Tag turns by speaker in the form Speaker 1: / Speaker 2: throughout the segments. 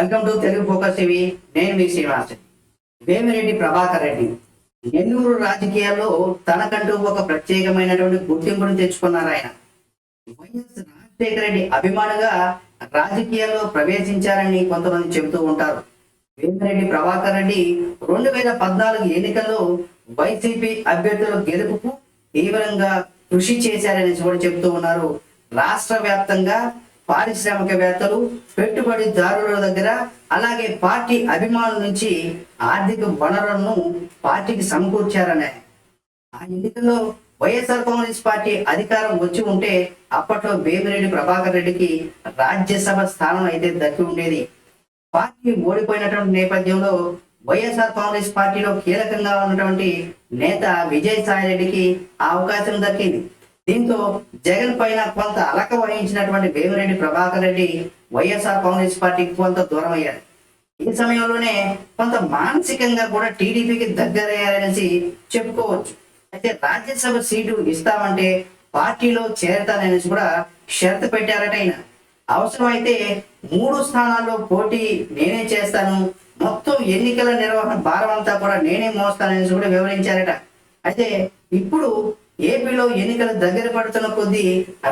Speaker 1: Welcome to Telugu focus TV. నేను మీ శ్రీనివాస్. వేమిరెడ్డి ప్రభాకర్ రెడ్డి. నెల్లూరు రాజకీయాల్లో తనకంటూ ఒక ప్రత్యేకమైనటువంటి గుర్తింపును తెచ్చుకున్నారు ఆయన. వైఎస్ రాజశేఖర రెడ్డి అభిమానుగా రాజకీయాల్లో ప్రవేశించారని కొంతమంది చెబుతూ ఉంటారు. వేమిరెడ్డి ప్రభాకర్ రెడ్డి రెండు వేల పద్నాలుగు ఎన్నికల్లో వైసీపీ అభ్యర్థుల గెలుపుకు తీవ్రంగా కృషి చేశారని కూడా చెబుతూ ఉన్నారు. రాష్ట్ర వ్యాప్తంగా పారిశ్రామికవేత్తలు పెట్టుబడిదారుల దగ్గర అలాగే పార్టీ అభిమానుల నుంచి ఆర్థిక వనరులను పార్టీకి సమకూర్చారనే. ఆ ఎన్నికల్లో వైఎస్ఆర్ కాంగ్రెస్ పార్టీ అధికారం వచ్చి ఉంటే అప్పట్లో వేమిరెడ్డి ప్రభాకర్ రెడ్డికి రాజ్యసభ స్థానం అయితే దక్కి ఉండేది. పార్టీ ఓడిపోయినటువంటి నేపథ్యంలో వైఎస్ఆర్ కాంగ్రెస్ పార్టీలో కీలకంగా ఉన్నటువంటి నేత విజయసాయి రెడ్డికి ఆ అవకాశం దక్కింది. దీంతో జగన్ పైన కొంత అలక వహించినటువంటి వేమిరెడ్డి ప్రభాకర్ రెడ్డి వైఎస్ఆర్ కాంగ్రెస్ పార్టీకి కొంత దూరం అయ్యారు. ఈ సమయంలోనే కొంత మానసికంగా కూడా టీడీపీకి దగ్గరయ్యారనేసి చెప్పుకోవచ్చు. అయితే రాజ్యసభ సీటు ఇస్తామంటే పార్టీలో చేరతాననేసి కూడా షరతు పెట్టారట ఆయన. అవసరమైతే మూడు స్థానాల్లో పోటీ నేనే చేస్తాను. మొత్తం ఎన్నికల నిర్వహణ భారం అంతా కూడా నేనే మోస్తాననేసి కూడా వివరించారట. అయితే ఇప్పుడు ఏపీలో ఎన్నికలు దగ్గర పడుతున్న కొద్దీ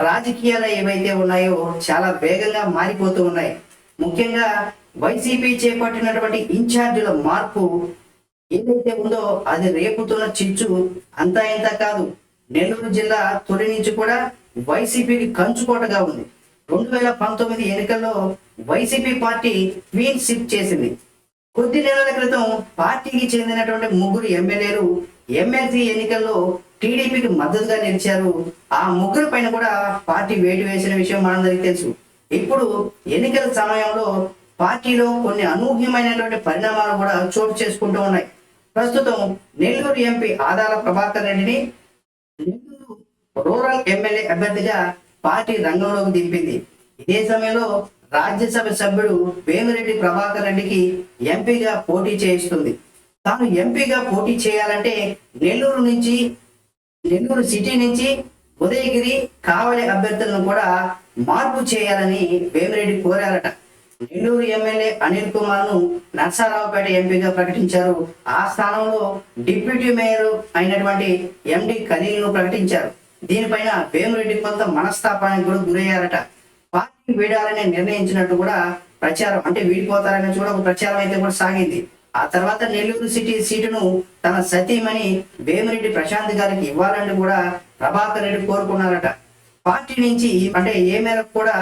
Speaker 1: రాజకీయాలు ఏవైతే ఉన్నాయో చాలా వేగంగా మారిపోతూ ఉన్నాయి. ముఖ్యంగా వైసీపీ చేపట్టినటువంటి ఇన్ఛార్జీల మార్పు ఏదైతే ఉందో అది రేపుతున్న చిచ్చు అంతా ఇంత కాదు. నెల్లూరు జిల్లా తొలి నుంచి కూడా వైసీపీకి కంచుకోటగా ఉంది. రెండు వేల పంతొమ్మిది ఎన్నికల్లో వైసీపీ పార్టీ క్వీన్ షిప్ చేసింది. కొద్ది నెలల క్రితం పార్టీకి చెందినటువంటి ముగ్గురు ఎమ్మెల్యేలు ఎమ్మెల్సీ ఎన్నికల్లో టీడీపీకి మద్దతుగా నిలిచారు. ఆ ముగ్గురు పైన కూడా పార్టీ వేటు వేసిన విషయం మనందరికీ తెలుసు. ఇప్పుడు ఎన్నికల సమయంలో పార్టీలో కొన్ని అనూహ్యమైనటువంటి పరిణామాలు కూడా చోటు చేసుకుంటూ ఉన్నాయి. ప్రస్తుతం నెల్లూరు ఎంపీ ఆదాల ప్రభాకర్ రెడ్డిని నెల్లూరు రూరల్ ఎమ్మెల్యే అభ్యర్థిగా పార్టీ రంగంలోకి దింపింది. ఇదే సమయంలో రాజ్యసభ సభ్యుడు వేమిరెడ్డి ప్రభాకర్ రెడ్డికి ఎంపీగా పోటీ చేయిస్తుంది. తాను ఎంపీగా పోటీ చేయాలంటే నెల్లూరు నుంచి నెల్లూరు సిటీ నుంచి ఉదయగిరి కావలి అభ్యర్థులను కూడా మార్పు చేయాలని వేమిరెడ్డి కోరారట. నెల్లూరు ఎమ్మెల్యే అనిల్ కుమార్ను నర్సారావుపేట ఎంపీగా ప్రకటించారు. ఆ స్థానంలో డిప్యూటీ మేయర్ అయినటువంటి ఎండి ఖలీల్ను ప్రకటించారు. దీనిపైన వేమిరెడ్డి కొంత మనస్తాపానికి కూడా గురయ్యారట. పార్టీ వీడాలని నిర్ణయించినట్టు కూడా ప్రచారం అంటే వీడిపోతారని కూడా ఒక ప్రచారం అయితే కూడా సాగింది. ఆ తర్వాత నెల్లూరు సిటీ సీటును తన సతీమణి వేమిరెడ్డి ప్రశాంత్ గారికి ఇవ్వాలని కూడా ప్రభాకర్ రెడ్డి కోరుకున్నారట. పార్టీ నుంచి అంటే ఏ మేరకు కూడా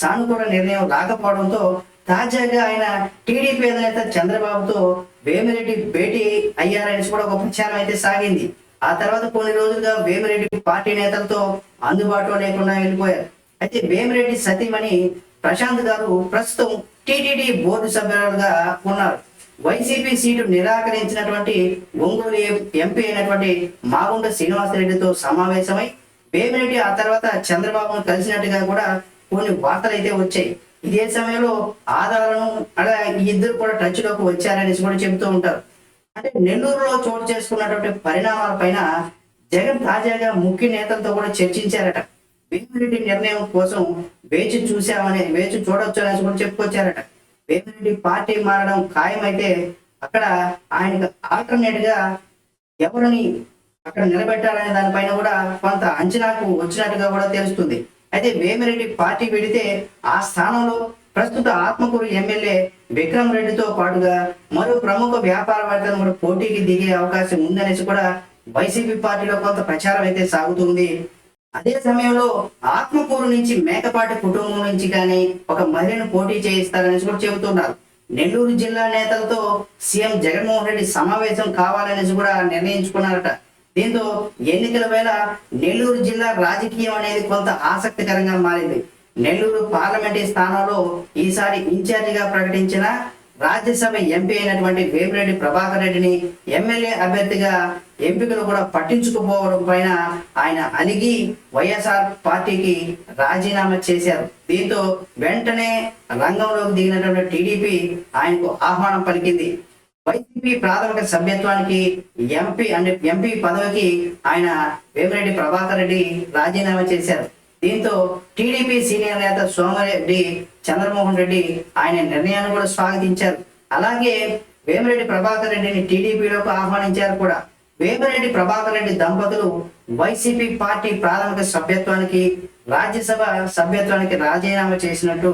Speaker 1: సానుకూల నిర్ణయం రాకపోవడంతో తాజాగా ఆయన టీడీపీ అధినేత చంద్రబాబుతో వేమిరెడ్డి భేటీ అయ్యారని కూడా ఒక ప్రచారం అయితే సాగింది. ఆ తర్వాత కొన్ని రోజులుగా వేమిరెడ్డి పార్టీ నేతలతో అందుబాటులో లేకుండా వెళ్ళిపోయారు. అయితే వేమిరెడ్డి సతీమణి ప్రశాంత్ గారు ప్రస్తుతం టీటీడీ బోర్డు సభ్యులుగా ఉన్నారు. వైసీపీ సీటు నిరాకరించినటువంటి ఒంగోలు ఎంపీ అయినటువంటి మాగుంట శ్రీనివాసరెడ్డితో సమావేశమై వేమిరెడ్డి ఆ తర్వాత చంద్రబాబును కలిసినట్టుగా కూడా కొన్ని వార్తలు అయితే వచ్చాయి. ఇదే సమయంలో ఆధారాలను అలా ఇద్దరు కూడా టచ్లోకి వచ్చారనేసి కూడా చెబుతూ ఉంటారు. అంటే నెల్లూరులో చోటు చేసుకున్నటువంటి పరిణామాల పైన జగన్ తాజాగా ముఖ్య నేతలతో కూడా చర్చించారట. వేమిరెడ్డి నిర్ణయం కోసం వేచి చూసామని వేచి చూడొచ్చు అనేసి కూడా చెప్పుకొచ్చారట. వేమిరెడ్డి పార్టీ మారడం ఖాయమైతే అక్కడ ఆయనకు ఆల్టర్నేట్గా ఎవరిని అక్కడ నిలబెట్టాలనే దానిపైన కూడా కొంత అంచనాకు వచ్చినట్టుగా కూడా తెలుస్తుంది. అయితే వేమిరెడ్డి పార్టీ పెడితే ఆ స్థానంలో ప్రస్తుత ఆత్మకూరు ఎమ్మెల్యే విక్రమ్ రెడ్డితో పాటుగా మరో ప్రముఖ వ్యాపారవేత్తలు కూడా పోటీకి దిగే అవకాశం ఉందనేసి కూడా వైసీపీ పార్టీలో కొంత ప్రచారం అయితే సాగుతుంది. అదే సమయంలో ఆత్మకూరు నుంచి మేకపాటి కుటుంబం నుంచి కానీ ఒక మహిళను పోటీ చేయిస్తారనేసి కూడా చెబుతున్నారు. నెల్లూరు జిల్లా నేతలతో సీఎం జగన్మోహన్ రెడ్డి సమావేశం కావాలనేసి కూడా నిర్ణయించుకున్నారట. దీంతో ఎన్నికల వేళ నెల్లూరు జిల్లా రాజకీయం అనేది కొంత ఆసక్తికరంగా మారింది. నెల్లూరు పార్లమెంటరీ స్థానంలో ఈసారి ఇన్ఛార్జిగా ప్రకటించిన రాజ్యసభ ఎంపీ అయినటువంటి వేమిరెడ్డి ప్రభాకర్ రెడ్డిని ఎమ్మెల్యే అభ్యర్థిగా ఎంపికలు కూడా పట్టించుకుపోవడం పైన ఆయన అలిగి వైఎస్ఆర్ పార్టీకి రాజీనామా చేశారు. దీంతో వెంటనే రంగంలోకి దిగినటువంటి టీడీపీ ఆయనకు ఆహ్వానం పలికింది. వైసీపీ ప్రాథమిక సభ్యత్వానికి ఎంపీ అంటే ఎంపీ పదవికి ఆయన వేమిరెడ్డి ప్రభాకర్ రెడ్డి రాజీనామా చేశారు. దీంతో టీడీపీ సీనియర్ నేత సోమరెడ్డి చంద్రమోహన్ రెడ్డి ఆయన నిర్ణయాన్ని కూడా స్వాగతించారు. అలాగే వేమిరెడ్డి ప్రభాకర్ రెడ్డిని టీడీపీలోకి ఆహ్వానించారు కూడా. వేమిరెడ్డి ప్రభాకర్ రెడ్డి దంపతులు వైసీపీ పార్టీ ప్రాథమిక సభ్యత్వానికి రాజ్యసభ సభ్యత్వానికి రాజీనామా చేసినట్టు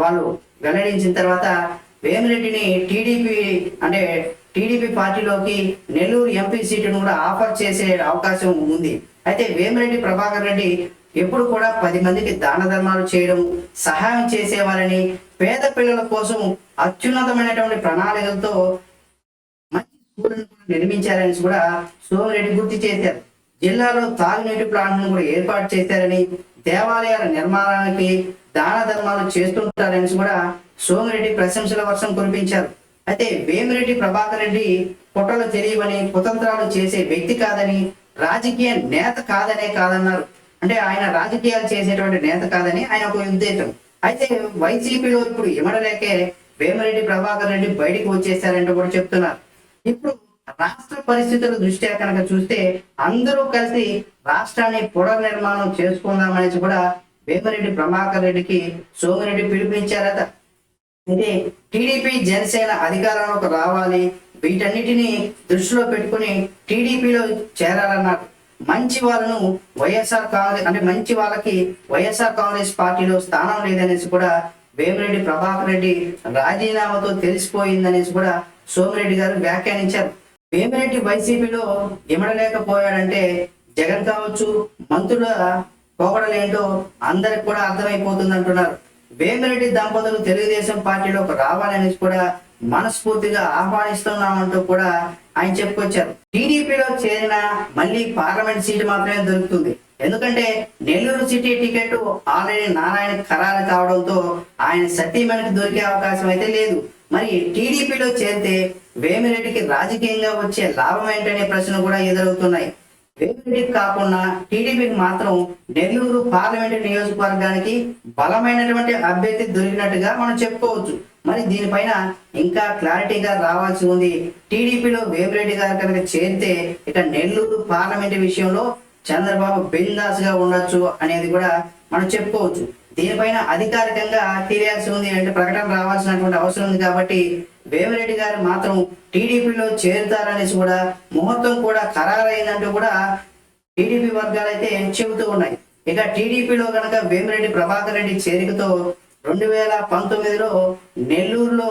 Speaker 1: వాళ్ళు వెల్లడించిన తర్వాత వేమిరెడ్డిని టీడీపీ అంటే టీడీపీ పార్టీలోకి నెల్లూరు ఎంపీ సీటును కూడా ఆఫర్ చేసే అవకాశం ఉంది. అయితే వేమిరెడ్డి ప్రభాకర్ రెడ్డి ఎప్పుడు కూడా పది మందికి దాన ధర్మాలు చేయడం సహాయం చేసేవారని పేద పిల్లల కోసం అత్యున్నతమైనటువంటి ప్రణాళికలతో మంచి స్కూళ్ళను నిర్మించారని కూడా సోమిరెడ్డి గుర్తు చేశారు. జిల్లాలో తాగునీటి ప్లాంట్ను కూడా ఏర్పాటు చేశారని దేవాలయాల నిర్మాణానికి దాన ధర్మాలు చేస్తుంటారని కూడా సోమిరెడ్డి ప్రశంసల వర్షం కురిపించారు. అయితే వేమిరెడ్డి ప్రభాకర్ రెడ్డి పొట్టలు తెలియవని కుతంత్రాలు చేసే వ్యక్తి కాదని రాజకీయ నేత కాదనే కాదన్నారు. అంటే ఆయన రాజకీయాలు చేసేటువంటి నేత కాదని ఆయన ఒక ఉద్దేశం. అయితే వైసీపీలో ఇప్పుడు ఇమడలేకే వేమరెడ్డి ప్రభాకర్ రెడ్డి బయటికి వచ్చేసారంటూ కూడా చెప్తున్నారు. ఇప్పుడు రాష్ట్ర పరిస్థితుల దృష్ట్యా కనుక చూస్తే అందరూ కలిసి రాష్ట్రాన్ని పునర్నిర్మాణం చేసుకుందామనేసి కూడా వేమరెడ్డి ప్రభాకర్ రెడ్డికి సోమిరెడ్డి పిలిపించారట. అయితే టీడీపీ జనసేన అధికారంలోకి రావాలి వీటన్నిటిని దృష్టిలో పెట్టుకుని టీడీపీలో చేరాలన్నారు. మంచి వాళ్ళను వైఎస్ఆర్ కాంగ్రెస్ అంటే మంచి వాళ్ళకి వైఎస్ఆర్ కాంగ్రెస్ పార్టీలో స్థానం లేదనేసి కూడా వేమిరెడ్డి ప్రభాకర్ రెడ్డి రాజీనామాతో తెలిసిపోయిందనేసి కూడా సోమిరెడ్డి గారు వ్యాఖ్యానించారు. వేమిరెడ్డి వైసీపీలో ఇమడలేకపోయాడంటే జగన్ కావచ్చు మంత్రుల పోకడలేంటో అందరికి కూడా అర్థమైపోతుంది అంటున్నారు వేమిరెడ్డి దంపతులు తెలుగుదేశం పార్టీలోకి రావాలని కూడా మనస్ఫూర్తిగా ఆహ్వానిస్తున్నామంటూ కూడా ఆయన చెప్పుకొచ్చారు. టీడీపీలో చేరిన మళ్ళీ పార్లమెంట్ సీటు మాత్రమే దొరుకుతుంది. ఎందుకంటే Nellore city ticket already Narayana ఖరారు కావడంతో ఆయన సతీమణికి దొరికే అవకాశం అయితే లేదు. మరి టీడీపీలో చేరితే వేమిరెడ్డికి రాజకీయంగా వచ్చే లాభం ఏంటనే ప్రశ్న కూడా ఎదురవుతున్నాయి. వేమిరెడ్డికి కాకుండా టీడీపీకి మాత్రం నెల్లూరు పార్లమెంట్ నియోజకవర్గానికి బలమైనటువంటి అభ్యర్థి దొరికినట్టుగా మనం చెప్పుకోవచ్చు. మరి దీనిపైన ఇంకా క్లారిటీగా రావాల్సి ఉంది. టీడీపీలో వేమిరెడ్డి గారు కనుక చేరితే ఇక నెల్లూరు పార్లమెంట్ విషయంలో చంద్రబాబు బిందాస్గా ఉండొచ్చు అనేది కూడా మనం చెప్పుకోవచ్చు. దీనిపైన అధికారికంగా తెలియాల్సి ఉంది అంటే ప్రకటన రావాల్సినటువంటి అవసరం ఉంది కాబట్టి వేమిరెడ్డి గారు మాత్రం టీడీపీలో చేరుతారనేసి కూడా ముహూర్తం కూడా ఖరారైందంటూ కూడా టీడీపీ వర్గాలు అయితే చెబుతూ ఉన్నాయి. ఇక టీడీపీలో కనుక వేమిరెడ్డి ప్రభాకర్ రెడ్డి చేరికతో రెండు వేల పంతొమ్మిదిలో నెల్లూరులో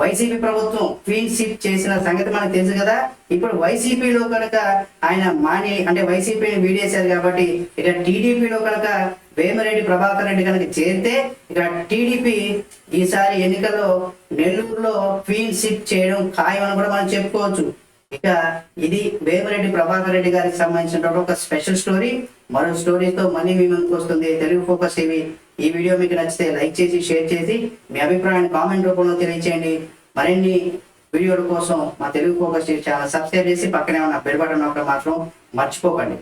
Speaker 1: వైసీపీ ప్రభుత్వం క్లీన్ షిప్ చేసిన సంగతి మనకు తెలుసు కదా. ఇప్పుడు వైసీపీలో కనుక ఆయన మాని అంటే వైసీపీని వీడేశారు కాబట్టి ఇక టీడీపీలో కనుక వేమిరెడ్డి ప్రభాకర్ రెడ్డి కనుక చేరితే ఇక టీడీపీ ఈసారి ఎన్నికల్లో నెల్లూరులో క్లీన్ షిప్ చేయడం అని కూడా మనం చెప్పుకోవచ్చు. ఇక ఇది వేమిరెడ్డి ప్రభాకర్ రెడ్డి గారికి సంబంధించినటువంటి ఒక స్పెషల్ స్టోరీ. మరో స్టోరీతో మళ్ళీ మీ ముందుకు వస్తుంది తెలుగు ఫోకస్ టీవీ. ఈ వీడియో మీకు నచ్చితే లైక్ చేసి షేర్ చేసి మీ అభిప్రాయాన్ని కామెంట్ రూపంలో తెలియచేయండి. మరిన్ని వీడియోల కోసం మా తెలుగు ఫోకస్ ఛానల్ సబ్స్క్రైబ్ చేసి పక్కనే ఉన్న బెల్ బటన్ నొక్కడం మాత్రం మర్చిపోకండి.